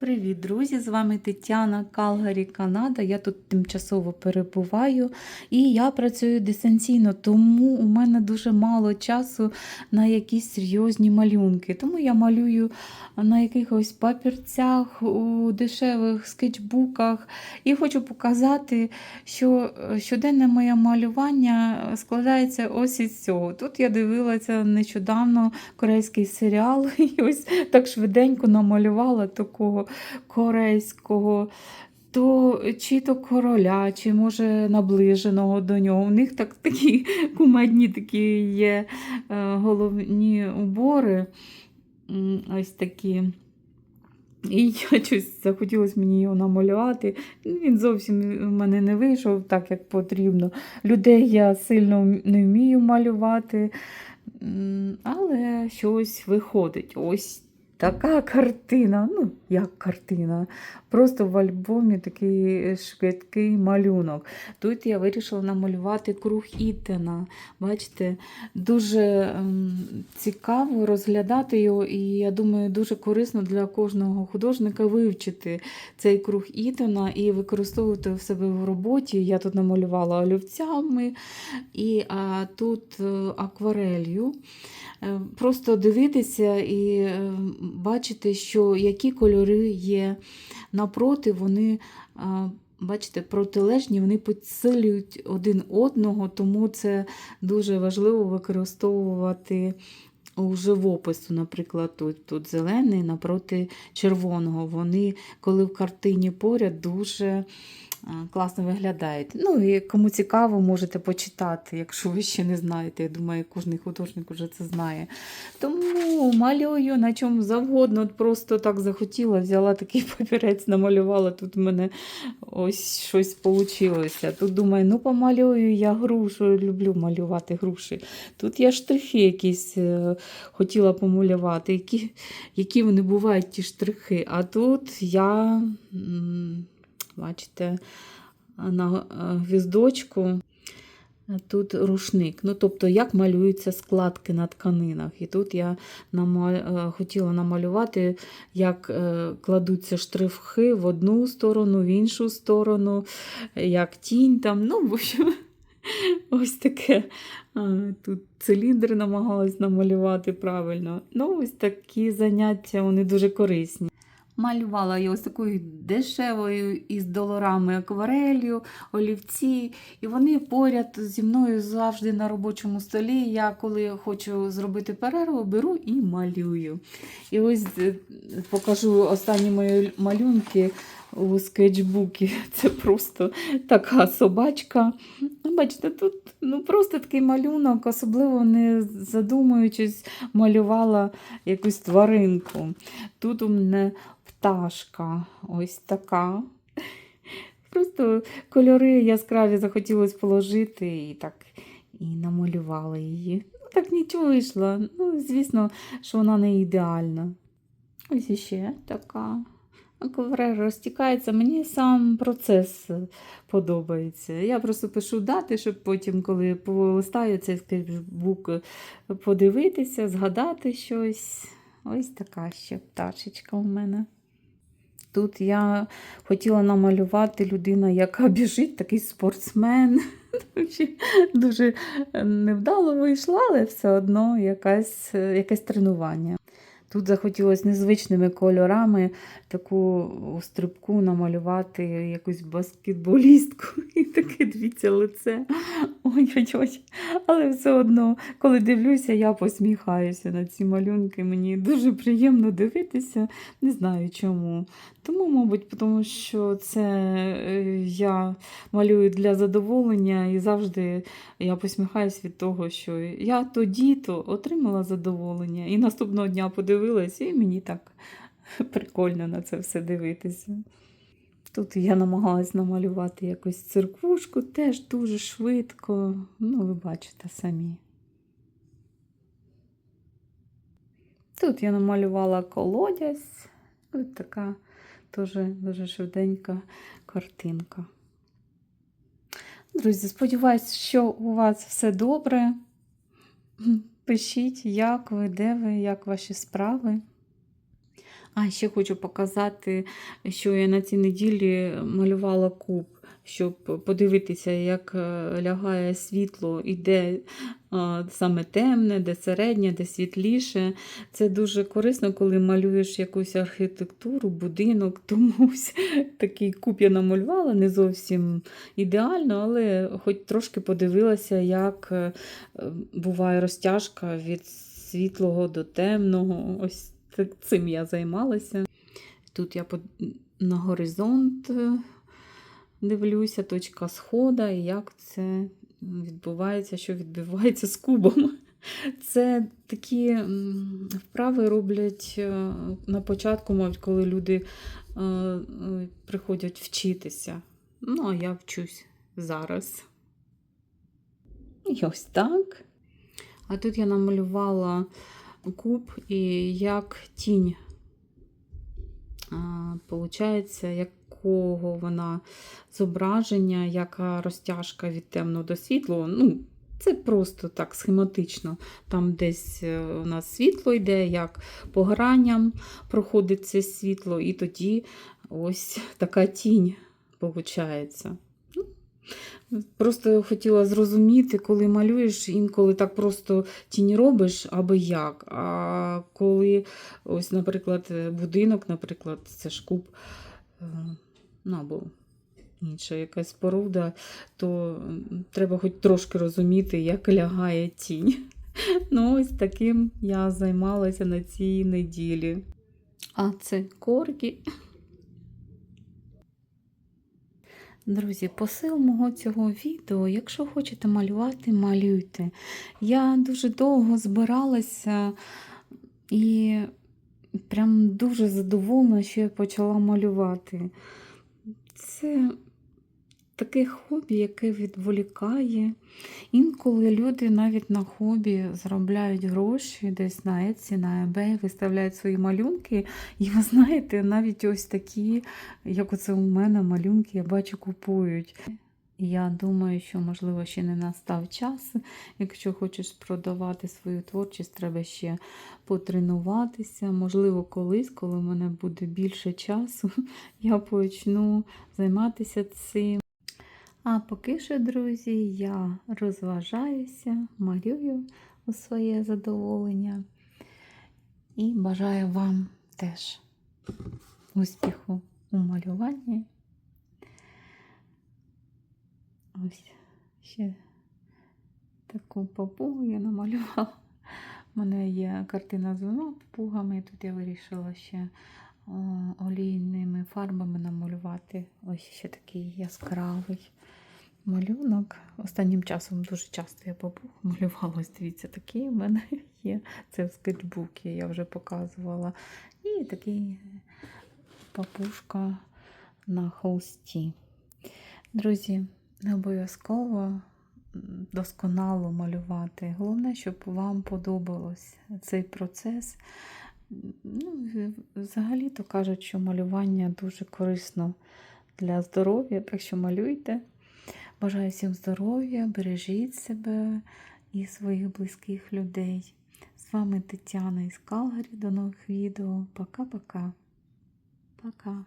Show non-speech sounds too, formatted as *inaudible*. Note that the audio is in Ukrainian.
Привіт, друзі! З вами Тетяна Калгарі, Канада. Я тут тимчасово перебуваю і я працюю дистанційно, тому у мене дуже мало часу на якісь серйозні малюнки. Тому я малюю на якихось папірцях, у дешевих скетчбуках. І хочу показати, що щоденне моє малювання складається ось із цього. Тут я дивилася нещодавно корейський серіал, *laughs* і ось так швиденько намалювала такого корейського, то чи то короля, чи може наближеного до нього. У них так такі *laughs* кумедні такі є е, головні убори. Ось такі. І *laughs* я щось захотілося мені його намалювати. Він зовсім в мене не вийшов так, як потрібно. Людей я сильно не вмію малювати, але щось виходить. Ось така картина. Ну, як картина. Просто в альбомі такий швидкий малюнок. Тут я вирішила намалювати круг Ітена. Бачите, дуже ем, цікаво розглядати його, і я думаю, дуже корисно для кожного художника вивчити цей круг Ітена і використовувати в себе в роботі. Я тут намалювала олівцями і а, тут е, акварелью. Е, Просто дивитися і е, бачити, що які кольори є напроти, вони, бачите, протилежні, вони підсилюють один одного, тому це дуже важливо використовувати у живопису, наприклад, тут, тут зелений напроти червоного. Вони, коли в картині поряд, дуже класно виглядають. Ну і кому цікаво, можете почитати, якщо ви ще не знаєте. Я думаю, кожен художник вже це знає. Тому малюю на чому завгодно. От Просто так захотіла, взяла такий *laughs* папірець, намалювала. Тут в мене ось щось вийшло. Тут думаю, ну помалюю я грушу, люблю малювати груші. Тут я штрихи якісь е, хотіла помалювати, які, які вони бувають, ті штрихи. А тут я, бачите, на е, гвіздочку. Тут рушник. Ну, тобто, як малюються складки на тканинах. І тут я нама... е, хотіла намалювати, як е, кладуться штрихи в одну сторону, в іншу сторону, як тінь там. Ну, в общем, *laughs* ось таке. Тут циліндри намагалась намалювати правильно. Ну, ось такі заняття, вони дуже корисні. Малювала я ось такою дешевою із доларами акварелью, олівці, і вони поряд зі мною завжди на робочому столі. Я коли хочу зробити перерву, беру і малюю. І ось е, покажу останні мої малюнки у скетчбуці. *laughs* Це просто така собачка. Ну, Бачите, тут ну, просто такий малюнок, особливо не задумуючись, малювала якусь тваринку. Тут у мене пташка ось така. Просто кольори яскраві захотілося положити і так і намалювала її. Ну, так нічого вийшло. Ну, звісно, що вона не ідеальна. Ось іще така. Акварель розтікається. Мені сам процес подобається. Я просто пишу дати, щоб потім, коли полистаю цей скетчбук, подивитися, згадати щось. Ось така ще пташечка у мене. Тут я хотіла намалювати людина, яка *laughs* біжить, такий спортсмен. Дуже невдало вийшла, але все одно якась, якесь тренування. Тут захотілося незвичними кольорами таку стрибку намалювати якусь баскетболістку. *laughs* І таке дивіться лице. Ой-ой-ой. Але все одно, коли дивлюся, я посміхаюся на ці малюнки. Мені дуже приємно дивитися, не знаю чому. Тому, мабуть, тому що це е, я малюю для задоволення і завжди я посміхаюсь від того, що я тоді-то отримала задоволення. І наступного дня подивилася, і мені так прикольно на це все дивитися. Тут я намагалась намалювати якусь церквушку, теж дуже швидко. Ну, ви бачите самі. Тут я намалювала колодязь. Ось така теж дуже швиденька картинка. Друзі, сподіваюся, що у вас все добре. Пишіть, як ви, де ви, як ваші справи. А ще хочу показати, що я на цій неділі малювала куб, щоб подивитися, як е, лягає світло і де е, саме темне, де середнє, де світліше. Це дуже корисно, коли малюєш якусь архітектуру, будинок. *laughs* Тому такий куб я намалювала, не зовсім ідеально, але хоч трошки подивилася, як е, буває розтяжка від світлого до темного. Ось цим я займалася. Тут я на горизонт е, дивлюся, точка схода, і як це відбувається, що відбувається з кубом. Це такі вправи роблять е, на початку, мабуть, коли люди е, приходять вчитися. Ну, а я вчусь зараз. І ось так. А тут я намалювала куб і як тінь. Получається, якого вона зображення, яка розтяжка від темного до світлого. Ну, це просто так схематично. Там десь е, у нас світло йде, як по граням проходить це світло, і тоді ось *laughs* така тінь виходить. Просто хотіла зрозуміти, коли малюєш, інколи так просто тінь робиш, аби як. А коли, ось, наприклад, будинок, наприклад, це ж куб, е, ну, або інша якась споруда, то треба хоч трошки розуміти, як лягає тінь. *laughs* Ну, ось таким я займалася на цій неділі. А це коргі. Друзі, посил мого цього відео, якщо хочете малювати, малюйте. Я дуже довго збиралася і прям дуже задоволена, що я почала малювати. Це таке хобі, яке відволікає. Інколи люди навіть на хобі заробляють гроші десь на Etsy, на eBay, виставляють свої малюнки. І ви знаєте, навіть ось такі, як оце у мене малюнки, я бачу, купують. Я думаю, що, можливо, ще не настав час. Якщо хочеш продавати свою творчість, треба ще потренуватися. Можливо, колись, коли в мене буде більше часу, *laughs* я почну займатися цим. А поки що, друзі, я розважаюся, малюю у своє задоволення і бажаю вам теж успіху у малюванні. Ось ще таку папугу я намалювала. У мене є картина з двома папугами. Тут я вирішила ще олійними фарбами намалювати. Ось ще такий яскравий малюнок. Останнім часом дуже часто я папуг *laughs* малювала. Дивіться, такий у мене *laughs* є. Це в скетчбуці я вже показувала. І такий папушка на холсті. Друзі, не обов'язково досконало малювати. Головне, щоб вам подобалось цей процес. Ну, взагалі-то кажуть, що малювання дуже корисно для здоров'я, так що малюйте. Бажаю всім здоров'я, бережіть себе і своїх близьких людей. З вами Тетяна із Калгарі. До нових відео. Пока-пока. Пока.